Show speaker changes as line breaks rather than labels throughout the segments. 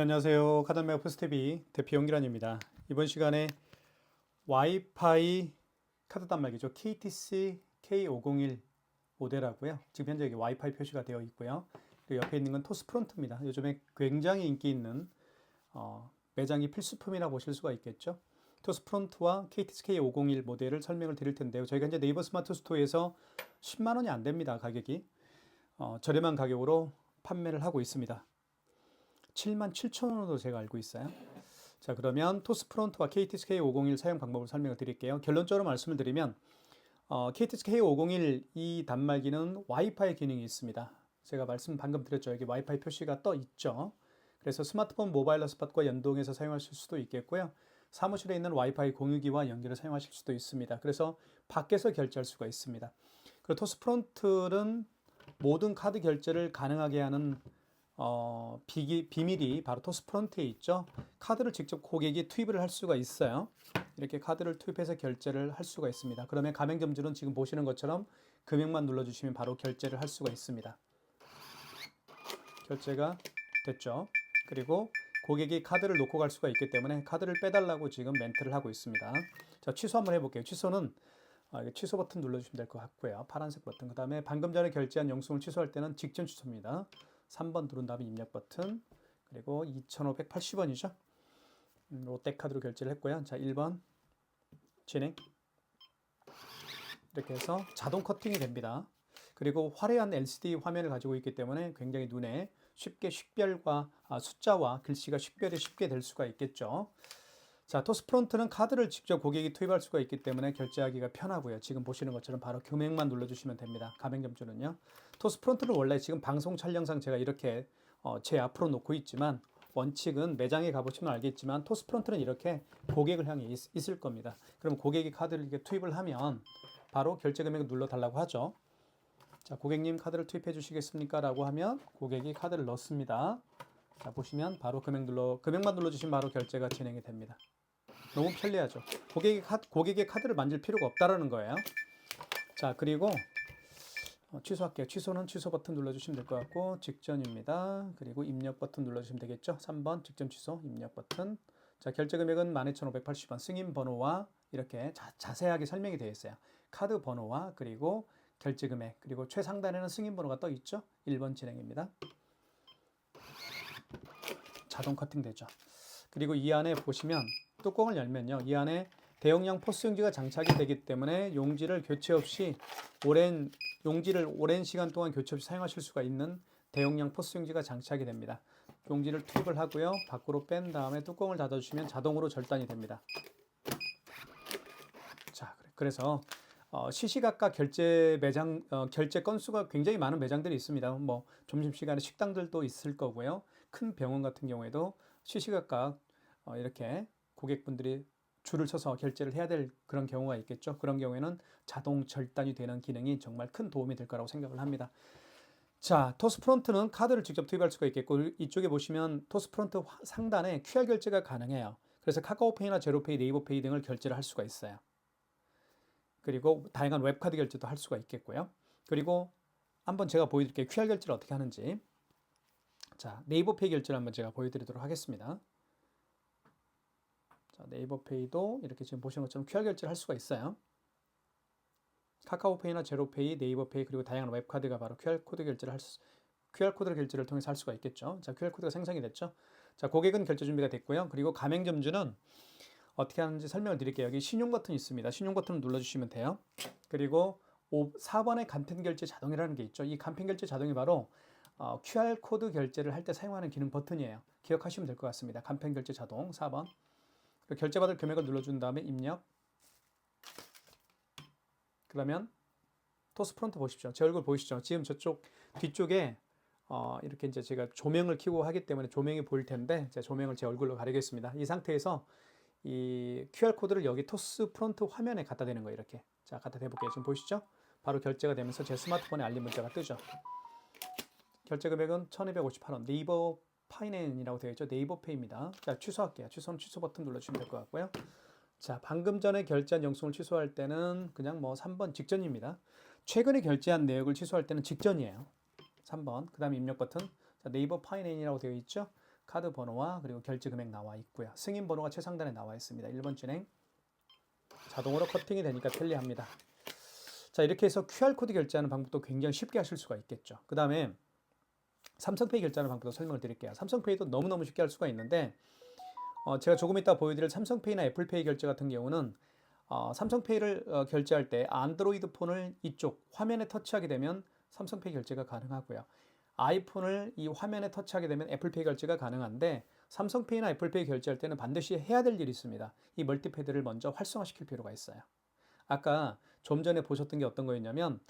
네, 안녕하세요. 카단메 포스테비 대표 용기란입니다. 이번 시간에 와이파이 카드 단말기죠. KTC K501 모델하고요. 지금 현재 여기 와이파이 표시가 되어 있고요. 그리고 옆에 있는 건 토스 프론트입니다. 요즘에 굉장히 인기 있는 어, 매장이 필수품이라 보실 수가 있겠죠. 토스 프론트와 KTC K501 모델을 설명을 드릴 텐데요. 저희가 이제 네이버 스마트 스토어에서 10만 원이 안 됩니다. 가격이 어, 저렴한 가격으로 판매를 하고 있습니다. 7만 7천 원으로 제가 알고 있어요. 자, 그러면 토스 프론트와 KTS K501 사용 방법을 설명을 드릴게요. 결론적으로 말씀을 드리면 어, KTS K501 이 단말기는 와이파이 기능이 있습니다. 제가 말씀 방금 드렸죠. 여기 와이파이 표시가 떠 있죠. 그래서 스마트폰 모바일 핫스팟과 연동해서 사용하실 수도 있겠고요. 사무실에 있는 와이파이 공유기와 연결을 사용하실 수도 있습니다. 그래서 밖에서 결제할 수가 있습니다. 그리고 토스 프론트는 모든 카드 결제를 가능하게 하는 어, 비기, 비밀이 바로 토스 프론트에 있죠. 카드를 직접 고객이 투입을 할 수가 있어요. 이렇게 카드를 투입해서 결제를 할 수가 있습니다. 그러면 가맹점주는 지금 보시는 것처럼 금액만 눌러주시면 바로 결제를 할 수가 있습니다. 결제가 됐죠. 그리고 고객이 카드를 놓고 갈 수가 있기 때문에 카드를 빼달라고 지금 멘트를 하고 있습니다. 자, 취소 한번 해볼게요. 취소는 아, 취소 버튼 눌러주시면 될 것 같고요. 파란색 버튼. 그 다음에 방금 전에 결제한 영수증을 취소할 때는 직전 취소입니다. 3번 누른 다음에 입력 버튼 그리고 2,580원이죠. 음, 롯데카드로 결제를 했고요. 자, 1번 진행 이렇게 해서 자동 커팅이 됩니다. 그리고 화려한 LCD 화면을 가지고 있기 때문에 굉장히 눈에 쉽게 식별과 아, 숫자와 글씨가 식별이 쉽게 될 수가 있겠죠. 자, 토스 프론트는 카드를 직접 고객이 투입할 수가 있기 때문에 결제하기가 편하고요. 지금 보시는 것처럼 바로 금액만 눌러주시면 됩니다. 가맹점주는요. 토스 프론트는 원래 지금 방송 촬영상 제가 이렇게 어, 제 앞으로 놓고 있지만 원칙은 매장에 가보시면 알겠지만 토스 프론트는 이렇게 고객을 향해 있, 을 겁니다. 그럼 고객이 카드를 이렇게 투입을 하면 바로 결제 금액을 눌러달라고 하죠. 자, 고객님 카드를 투입해 주시겠습니까? 라고 하면 고객이 카드를 넣습니다. 자, 보시면 바로 금액 눌러, 금액만 눌러주시면 바로 결제가 진행이 됩니다. 너무 편리하죠. 고객의, 카, 고객의 카드를 만질 필요가 없다라는 거예요. 자, 그리고 어, 취소할게요. 취소는 취소 버튼 눌러주시면 될 것 같고 직전입니다. 그리고 입력 버튼 눌러주시면 되겠죠. 3번 직전 취소 입력 버튼. 자, 결제 금액은 12,580원. 승인 번호와 이렇게 자, 세하게 설명이 되어 있어요. 카드 번호와 그리고 결제 금액 그리고 최상단에는 승인 번호가 떠 있죠. 1번 진행입니다. 자동 커팅 되죠. 그리고 이 안에 보시면 뚜껑을 열면요. 이 안에 대용량 포스 용지가 장착이 되기 때문에 용지를 교체 없이 오랜 용지를 오랜 시간 동안 교체 없이 사용하실 수가 있는 대용량 포스 용지가 장착이 됩니다. 용지를 투입을 하고요. 밖으로 뺀 다음에 뚜껑을 닫아주시면 자동으로 절단이 됩니다. 자, 그래서 어, 시시각각 결제 매장 어, 결제 건수가 굉장히 많은 매장들이 있습니다. 뭐 점심 시간에 식당들도 있을 거고요. 큰 병원 같은 경우에도 시시각각 어, 이렇게 고객분들이 줄을 서서 결제를 해야 될 그런 경우가 있겠죠. 그런 경우에는 자동 절단이 되는 기능이 정말 큰 도움이 될 거라고 생각을 합니다. 자, 토스 프론트는 카드를 직접 투입할 수가 있겠고 이쪽에 보시면 토스 프론트 상단에 QR 결제가 가능해요. 그래서 카카오페이나 제로페이, 네이버페이 등을 결제를 할 수가 있어요. 그리고 다양한 웹카드 결제도 할 수가 있겠고요. 그리고 한번 제가 보여드릴게요. QR 결제를 어떻게 하는지. 자, 네이버페이 결제를 한번 제가 보여드리도록 하겠습니다. 자, 네이버페이도 이렇게 지금 보시는 것처럼 QR 결제를 할 수가 있어요. 카카오페이나 제로페이, 네이버페이 그리고 다양한 웹카드가 바로 QR코드 결제를 할 수, QR코드 결제를 통해서 할 수가 있겠죠. 자, QR코드가 생성이 됐죠. 자, 고객은 결제 준비가 됐고요. 그리고 가맹점주는 어떻게 하는지 설명을 드릴게요. 여기 신용 버튼 있습니다. 신용 버튼을 눌러주시면 돼요. 그리고 5, 4번에 간편 결제 자동이라는 게 있죠. 이 간편 결제 자동이 바로 어, QR코드 결제를 할 때 사용하는 기능 버튼이에요. 기억하시면 될 것 같습니다. 간편 결제 자동 4번. 결제받을 금액을 눌러준 다음에 입력. 그러면 토스 프론트 보십시오. 제 얼굴 보이시죠? 지금 저쪽 뒤쪽에 어, 이렇게 이제 제가 조명을 켜고 하기 때문에 조명이 보일 텐데 제가 조명을 제 얼굴로 가리겠습니다. 이 상태에서 이 QR 코드를 여기 토스 프론트 화면에 갖다 대는 거예요. 이렇게. 자, 갖다 대볼게요. 지금 보시죠? 바로 결제가 되면서 제 스마트폰에 알림 문자가 뜨죠. 결제 금액은 1,258원. 네이버 파이낸이라고 되어 있죠. 네이버 페이입니다. 자, 취소할게요. 취소는 취소 버튼 눌러주시면 될 것 같고요. 자, 방금 전에 결제한 영수증을 취소할 때는 그냥 뭐 3번 직전입니다. 최근에 결제한 내역을 취소할 때는 직전이에요. 3번. 그 다음에 입력 버튼. 자, 네이버 파이낸이라고 되어 있죠. 카드 번호와 그리고 결제 금액 나와 있고요. 승인 번호가 최상단에 나와 있습니다. 1번 진행. 자동으로 커팅이 되니까 편리합니다. 자, 이렇게 해서 QR코드 결제하는 방법도 굉장히 쉽게 하실 수가 있겠죠. 그 다음에 삼성페이 결제하는 방법도 설명을 드릴게요. 삼성페이도 너무너무 쉽게 할 수가 있는데, 어, 제가 조금 이따 보여드릴 삼성페이나 애플페이 결제 같은 경우는 어, 삼성페이를 어, 결제할 때 안드로이드 폰을 이쪽 화면에 터치하게 되면 삼성페이 결제가 가능하고요. 아이폰을 이 화면에 터치하게 되면 애플페이 결제가 가능한데 삼성페이나 애플페이 결제할 때는 반드시 해야 될 일이 있습니다. 이 멀티패드를 먼저 활성화시킬 필요가 있어요. 아까 좀 전에 보셨던 게 어떤 거였냐면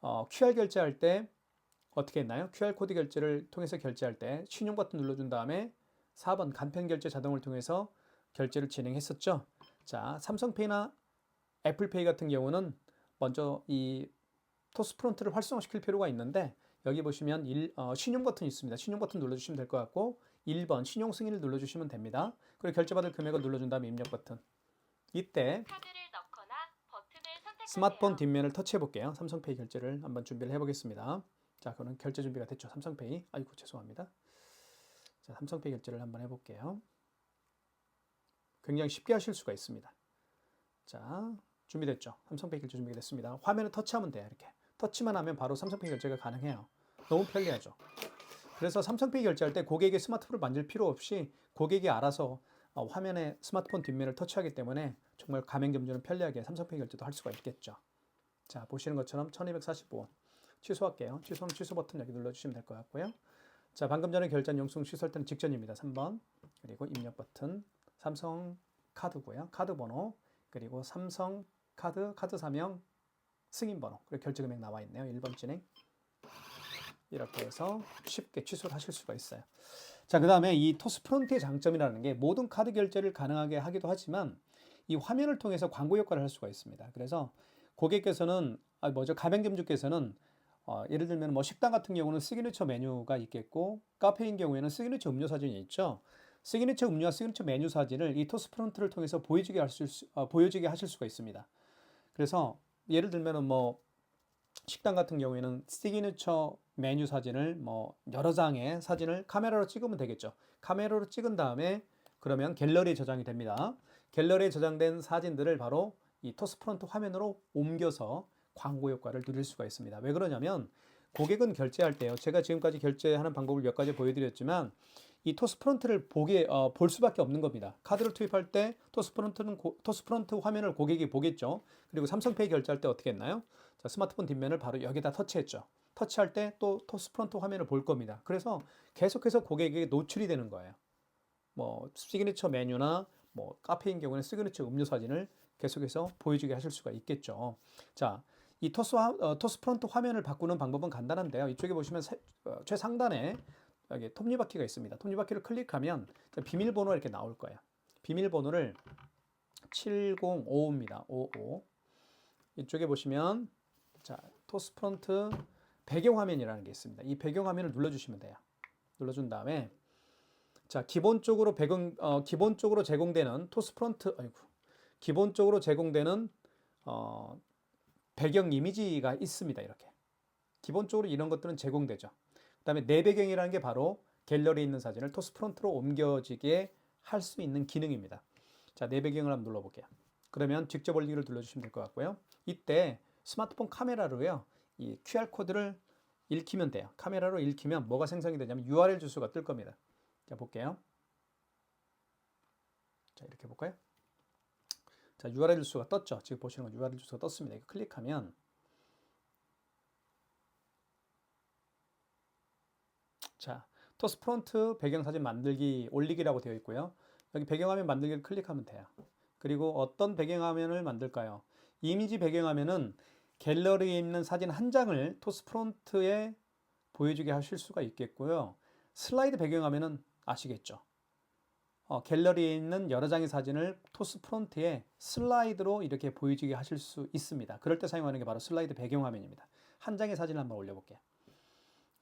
어, QR 결제할 때 어떻게 했나요? QR 코드 결제를 통해서 결제할 때 신용 버튼 눌러준 다음에 4번 간편 결제 자동을 통해서 결제를 진행했었죠. 자, 삼성페이나 애플페이 같은 경우는 먼저 이 토스 프론트를 활성화시킬 필요가 있는데 여기 보시면 일, 어, 신용 버튼이 있습니다. 신용 버튼 눌러주시면 될 것 같고 1번 신용 승인을 눌러주시면 됩니다. 그리고 결제받을 금액을 눌러준 다음에 입력 버튼. 이때. 스마트폰 뒷면을 터치해 볼게요. 삼성페이 결제를 한번 준비를 해보겠습니다. 자, 그러면 결제 준비가 됐죠. 삼성페이. 아이고 죄송합니다. 자, 삼성페이 결제를 한번 해볼게요. 굉장히 쉽게 하실 수가 있습니다. 자, 준비됐죠. 삼성페이 결제 준비가 됐습니다. 화면을 터치하면 돼요. 이렇게 터치만 하면 바로 삼성페이 결제가 가능해요. 너무 편리하죠. 그래서 삼성페이 결제할 때 고객의 스마트폰을 만질 필요 없이 고객이 알아서 어, 화면에 스마트폰 뒷면을 터치하기 때문에 정말 가맹점주는 편리하게 삼성페이 결제도 할 수가 있겠죠. 자, 보시는 것처럼 1245원. 취소할게요. 취소는 취소 버튼 여기 눌러주시면 될 것 같고요. 자, 방금 전에 결제한 영수증 취소할 때는 직전입니다. 3번. 그리고 입력 버튼. 삼성 카드고요. 카드 번호. 그리고 삼성 카드, 카드 사명, 승인 번호. 그리고 결제 금액 나와 있네요. 1번 진행. 이렇게 해서 쉽게 취소를 하실 수가 있어요. 자, 그 다음에 이 토스 프론트의 장점이라는 게 모든 카드 결제를 가능하게 하기도 하지만 이 화면을 통해서 광고 효과를 할 수가 있습니다. 그래서 고객께서는, 아, 뭐죠, 가맹점주께서는 어, 예를 들면 뭐 식당 같은 경우는 시그니처 메뉴가 있겠고 카페인 경우에는 시그니처 음료 사진이 있죠. 시그니처 음료와 시그니처 메뉴 사진을 이 토스 프론트를 통해서 보여지게 하실 수, 어, 보여지게 하실 수가 있습니다. 그래서 예를 들면은 뭐 식당 같은 경우에는 시그니처 메뉴 사진을 뭐 여러 장의 사진을 카메라로 찍으면 되겠죠. 카메라로 찍은 다음에 그러면 갤러리에 저장이 됩니다. 갤러리에 저장된 사진들을 바로 이 토스 프론트 화면으로 옮겨서 광고 효과를 누릴 수가 있습니다. 왜 그러냐면 고객은 결제할 때요. 제가 지금까지 결제하는 방법을 몇 가지 보여드렸지만 이 토스 프론트를 보게 어, 볼 수밖에 없는 겁니다. 카드를 투입할 때 토스 프론트는 고, 토스 프론트 화면을 고객이 보겠죠. 그리고 삼성페이 결제할 때 어떻게 했나요? 자, 스마트폰 뒷면을 바로 여기다 터치했죠. 터치할 때 또 토스 프론트 화면을 볼 겁니다. 그래서 계속해서 고객에게 노출이 되는 거예요. 뭐 시그니처 메뉴나 뭐 카페인 경우는 시그니처 음료 사진을 계속해서 보여주게 하실 수가 있겠죠. 자, 이 토스, 화, 어, 토스 프론트 화면을 바꾸는 방법은 간단한데요. 이쪽에 보시면 세, 어, 최상단에 여기 톱니바퀴가 있습니다. 톱니바퀴를 클릭하면 비밀번호가 이렇게 나올 거예요. 비밀번호를 7055입니다. 55. 이쪽에 보시면 자 토스 프론트 배경화면이라는 게 있습니다. 이 배경화면을 눌러주시면 돼요. 눌러준 다음에 자 기본적으로 배경 어, 기본적으로 제공되는 토스 프론트 아이고 기본적으로 제공되는 어, 배경 이미지가 있습니다. 이렇게 기본적으로 이런 것들은 제공되죠. 그 다음에 내 배경이라는 게 바로 갤러리에 있는 사진을 토스 프론트로 옮겨지게 할 수 있는 기능입니다. 자, 내 배경을 한번 눌러볼게요. 그러면 직접 올리기를 눌러주시면 될 것 같고요. 이때 스마트폰 카메라로요, 이 QR 코드를 읽히면 돼요. 카메라로 읽히면 뭐가 생성이 되냐면 URL 주소가 뜰 겁니다. 자, 볼게요. 자, 이렇게 볼까요? 자, URL 주소가 떴죠. 지금 보시는 건 URL 주소가 떴습니다. 이거 클릭하면 자, 토스 프론트 배경 사진 만들기 올리기라고 되어 있고요. 여기 배경화면 만들기를 클릭하면 돼요. 그리고 어떤 배경화면을 만들까요? 이미지 배경화면은 갤러리에 있는 사진 한 장을 토스 프론트에 보여주게 하실 수가 있겠고요. 슬라이드 배경화면은 아시겠죠? 어, 갤러리에 있는 여러 장의 사진을 토스 프론트에 슬라이드로 이렇게 보여지게 하실 수 있습니다. 그럴 때 사용하는 게 바로 슬라이드 배경화면입니다. 한 장의 사진을 한번 올려볼게요.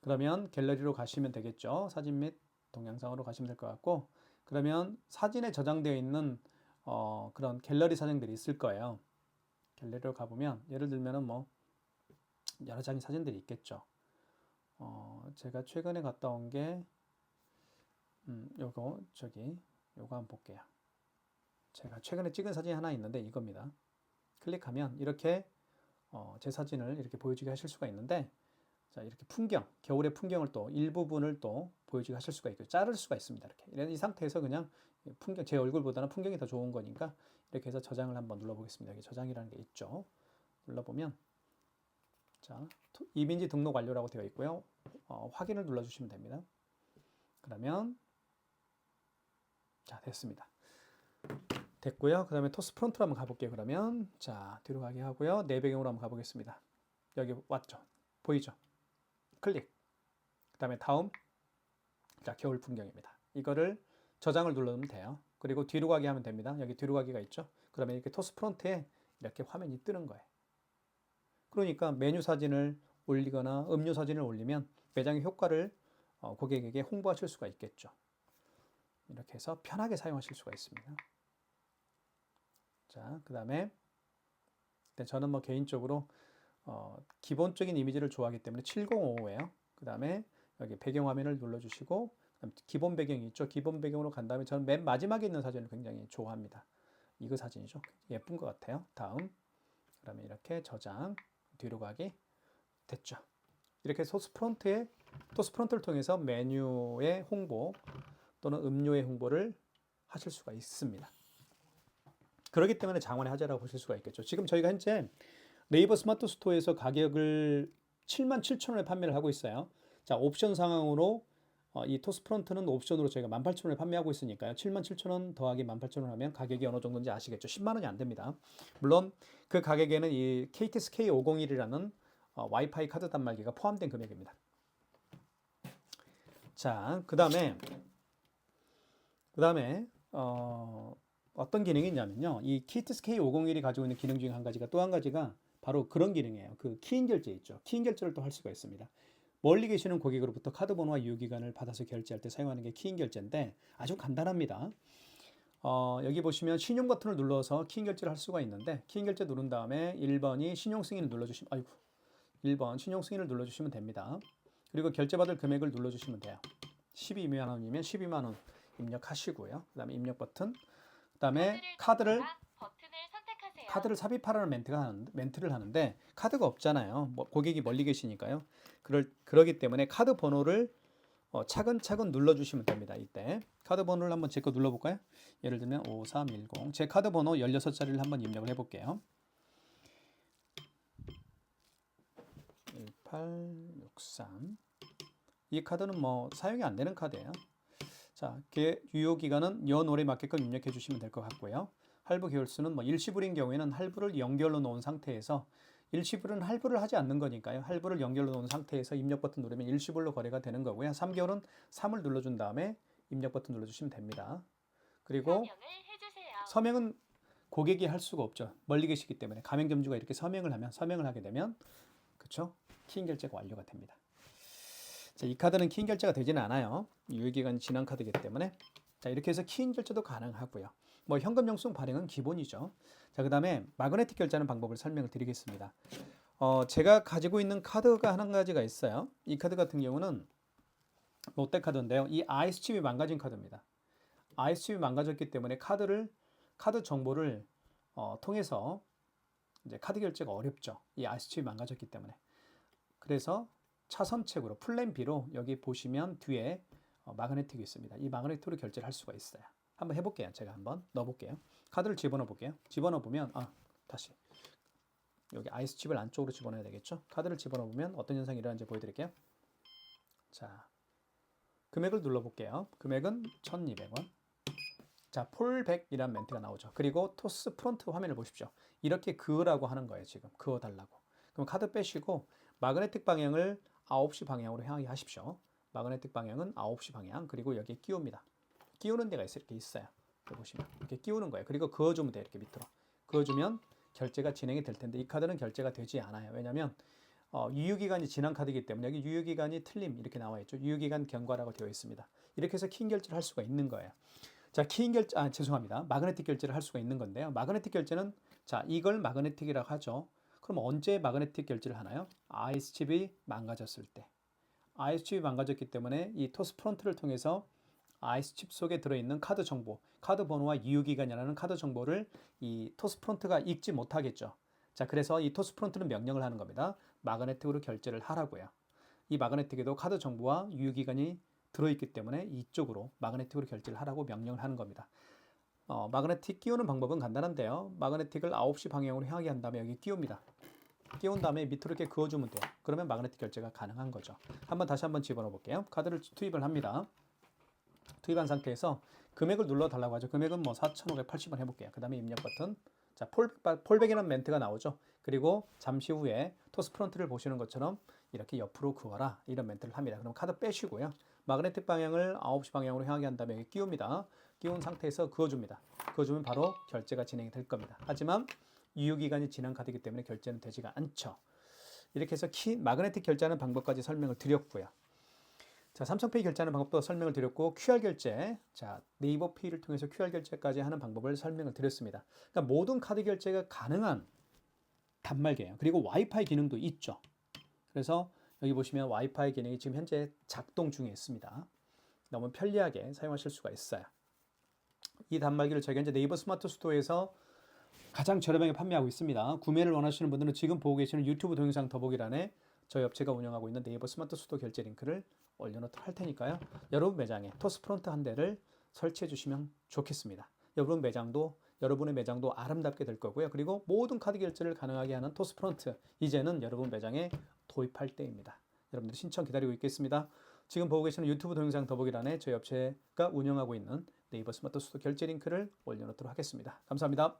그러면 갤러리로 가시면 되겠죠. 사진 및 동영상으로 가시면 될 것 같고 그러면 사진에 저장되어 있는 어, 그런 갤러리 사진들이 있을 거예요. 갤러리로 가보면 예를 들면 은 뭐 여러 장의 사진들이 있겠죠. 어, 제가 최근에 갔다 온게 음, 요거 저기 요거 한번 볼게요. 제가 최근에 찍은 사진이 하나 있는데 이겁니다. 클릭하면 이렇게 어, 제 사진을 이렇게 보여주게 하실 수가 있는데 자 이렇게 풍경 겨울의 풍경을 또 일부분을 또 보여주게 하실 수가 있고 자를 수가 있습니다. 이렇게 이런 이 상태에서 그냥 풍경 제 얼굴보다는 풍경이 더 좋은 거니까 이렇게 해서 저장을 한번 눌러보겠습니다. 여기 저장이라는 게 있죠. 눌러보면 자 토- 이민지 등록 완료라고 되어 있고요. 어, 확인을 눌러주시면 됩니다. 그러면 자 됐습니다. 됐고요. 그 다음에 토스 프론트로 한번 가볼게요. 그러면 자 뒤로 가게 하고요. 내 배경으로 한번 가보겠습니다. 여기 왔죠. 보이죠? 클릭. 그 다음에 다음 자 겨울 풍경입니다. 이거를 저장을 눌러주면 돼요. 그리고 뒤로 가게 하면 됩니다. 여기 뒤로 가기가 있죠. 그러면 이렇게 토스 프론트에 이렇게 화면이 뜨는 거예요. 그러니까 메뉴 사진을 올리거나 음료 사진을 올리면 매장의 효과를 어, 고객에게 홍보하실 수가 있겠죠. 이렇게 해서 편하게 사용하실 수가 있습니다. 자, 그 다음에 저는 뭐 개인적으로 어, 기본적인 이미지를 좋아하기 때문에 7055예요. 그 다음에 여기 배경 화면을 눌러주시고 기본 배경이 있죠. 기본 배경으로 간 다음에 저는 맨 마지막에 있는 사진을 굉장히 좋아합니다. 이거 사진이죠. 예쁜 것 같아요. 다음 그다음에 이렇게 저장 뒤로 가기 됐죠. 이렇게 소스 프론트에 토스 프론트를 통해서 메뉴의 홍보 또는 음료의 홍보를 하실 수가 있습니다. 그렇기 때문에 장원의 하자라고 보실 수가 있겠죠. 지금 저희가 현재 네이버 스마트 스토어에서 가격을 7만 7천 원에 판매를 하고 있어요. 자, 옵션 상황으로 어, 이 토스 프론트는 옵션으로 저희가 18,000원에 판매하고 있으니까요. 77,000원 더하기 18,000원 하면 가격이 어느 정도인지 아시겠죠? 10만 원이 안 됩니다. 물론 그 가격에는 이 KTS K501이라는 어, 와이파이 카드 단말기가 포함된 금액입니다. 자, 그 다음에 그 다음에 어, 어떤 기능이 있냐면요. 이 KTS K501이 가지고 있는 기능 중에 한 가지가 또 한 가지가 바로 그런 기능이에요. 그 키인 결제 있죠. 키인 결제를 또 할 수가 있습니다. 멀리 계시는 고객으로부터 카드 번호와 유효기간을 받아서 결제할 때 사용하는 게 키인 결제인데 아주 간단합니다. 어, 여기 보시면 신용 버튼을 눌러서 키인 결제를 할 수가 있는데 키인 결제 누른 다음에 1번이 신용 승인을 눌러주시면 아이고 1번 신용 승인을 눌러주시면 됩니다. 그리고 결제받을 금액을 눌러주시면 돼요. 12만 원이면 12만 원 입력하시고요. 그다음에 입력 버튼, 그다음에 카드를. 카드를 삽입하라는 멘트가 하는, 멘트를 하는데 카드가 없잖아요. 뭐 고객이 멀리 계시니까요. 그럴 그러기 때문에 카드 번호를 어, 차근차근 눌러주시면 됩니다. 이때 카드 번호를 한번 제 거 눌러볼까요? 예를 들면 5310. 제 카드 번호 16자리를 한번 입력을 해볼게요. 1863. 이 카드는 뭐 사용이 안 되는 카드예요. 자, 걔 유효 기간은 연월에 맞게끔 입력해 주시면 될 것 같고요. 할부 개월수는 뭐 일시불인 경우에는 할부를 연결로 놓은 상태에서 일시불은 할부를 하지 않는 거니까요. 할부를 연결로 놓은 상태에서 입력 버튼 누르면 일시불로 거래가 되는 거고요. 3개월은 3을 눌러준 다음에 입력 버튼 눌러주시면 됩니다. 그리고. 서명은 고객이 할 수가 없죠. 멀리 계시기 때문에 가맹점주가 이렇게 서명을 하면 서명을 하게 되면 그렇죠? 키인 결제가 완료가 됩니다. 자, 이 카드는 키인 결제가 되지는 않아요. 유효기간이 지난 카드이기 때문에 자 이렇게 해서 키인 결제도 가능하고요. 뭐 현금 영수증 발행은 기본이죠. 자 그다음에 마그네틱 결제하는 방법을 설명을 드리겠습니다. 어, 제가 가지고 있는 카드가 한 가지가 있어요. 이 카드 같은 경우는 롯데 카드인데요. 이 아이스칩이 망가진 카드입니다. 아이스칩이 망가졌기 때문에 카드를 카드 정보를 어, 통해서 이제 카드 결제가 어렵죠. 이 아이스칩이 망가졌기 때문에. 그래서 차선책으로 플랜 B로 여기 보시면 뒤에 어, 마그네틱이 있습니다. 이 마그네틱으로 결제를 할 수가 있어요. 한번 해볼게요. 제가 한번 넣어볼게요. 카드를 집어넣어 볼게요. 집어넣어 보면 아 다시 여기 아이스칩을 안쪽으로 집어넣어야 되겠죠. 카드를 집어넣어 보면 어떤 현상이 일어나는지 보여드릴게요. 자 금액을 눌러볼게요. 금액은 1,200원. 자, 폴백이란 멘트가 나오죠. 그리고 토스 프론트 화면을 보십시오. 이렇게 그으라고 하는 거예요, 지금. 그어 달라고. 그럼 카드 빼시고 마그네틱 방향을 9시 방향으로 향하게 하십시오. 마그네틱 방향은 9시 방향. 그리고 여기에 끼웁니다. 끼우는 데가 있어요. 이렇게 있어요. 여기 보시면 이렇게 끼우는 거예요. 그리고 그어주면 돼요. 이렇게 밑으로. 그어주면 결제가 진행이 될 텐데 이 카드는 결제가 되지 않아요. 왜냐하면 어, 유효기간이 지난 카드이기 때문에 여기 유효기간이 틀림 이렇게 나와 있죠. 유효기간 경과라고 되어 있습니다. 이렇게 해서 키인 결제를 할 수가 있는 거예요. 자, 키인 결제, 아, 죄송합니다. 마그네틱 결제를 할 수가 있는 건데요. 마그네틱 결제는, 자, 이걸 마그네틱이라고 하죠. 그럼 언제 마그네틱 결제를 하나요? 아이스칩이 망가졌을 때. 아이스칩이 망가졌기 때문에 이 토스 프론트를 통해서 아이스칩 속에 들어있는 카드 정보, 카드 번호와 유효기간이라는 카드 정보를 이 토스 프론트가 읽지 못하겠죠. 자, 그래서 이 토스 프론트는 명령을 하는 겁니다. 마그네틱으로 결제를 하라고요. 이 마그네틱에도 카드 정보와 유효기간이 들어있기 때문에 이쪽으로 마그네틱으로 결제를 하라고 명령을 하는 겁니다. 어, 마그네틱 끼우는 방법은 간단한데요. 마그네틱을 9시 방향으로 향하게 한 다음에 여기 끼웁니다. 끼운 다음에 밑으로 이렇게 그어주면 돼요. 그러면 마그네틱 결제가 가능한 거죠. 한번 다시 한번 집어넣어 볼게요. 카드를 투입을 합니다. 투입한 상태에서 금액을 눌러 달라고 하죠. 금액은 뭐 4,580원 해볼게요. 그 다음에 입력 버튼. 자, 폴백, 폴백이라는 멘트가 나오죠. 그리고 잠시 후에 토스 프론트를 보시는 것처럼 이렇게 옆으로 그어라. 이런 멘트를 합니다. 그럼 카드 빼시고요. 마그네틱 방향을 9시 방향으로 향하게 한 다음에 끼웁니다. 끼운 상태에서 그어줍니다. 그어주면 바로 결제가 진행이 될 겁니다. 하지만 유효기간이 지난 카드이기 때문에 결제는 되지가 않죠. 이렇게 해서 키, 마그네틱 결제하는 방법까지 설명을 드렸고요. 자, 삼성페이 결제하는 방법도 설명을 드렸고 QR 결제, 자 네이버 페이를 통해서 QR 결제까지 하는 방법을 설명을 드렸습니다. 그러니까 모든 카드 결제가 가능한 단말기예요. 그리고 와이파이 기능도 있죠. 그래서 여기 보시면 와이파이 기능이 지금 현재 작동 중에 있습니다. 너무 편리하게 사용하실 수가 있어요. 이 단말기를 저희가 이제 네이버 스마트 스토어에서 가장 저렴하게 판매하고 있습니다. 구매를 원하시는 분들은 지금 보고 계시는 유튜브 동영상 더보기란에 저희 업체가 운영하고 있는 네이버 스마트 스토어 결제 링크를 올려놓도록 할 테니까요. 여러분 매장에 토스 프론트 한 대를 설치해 주시면 좋겠습니다. 여러분 매장도 여러분의 매장도 아름답게 될 거고요. 그리고 모든 카드 결제를 가능하게 하는 토스 프론트 이제는 여러분 매장에 도입할 때입니다. 여러분들 신청 기다리고 있겠습니다. 지금 보고 계시는 유튜브 동영상 더보기란에 저희 업체가 운영하고 있는 네이버 스마트 스토어 결제 링크를 올려놓도록 하겠습니다. 감사합니다.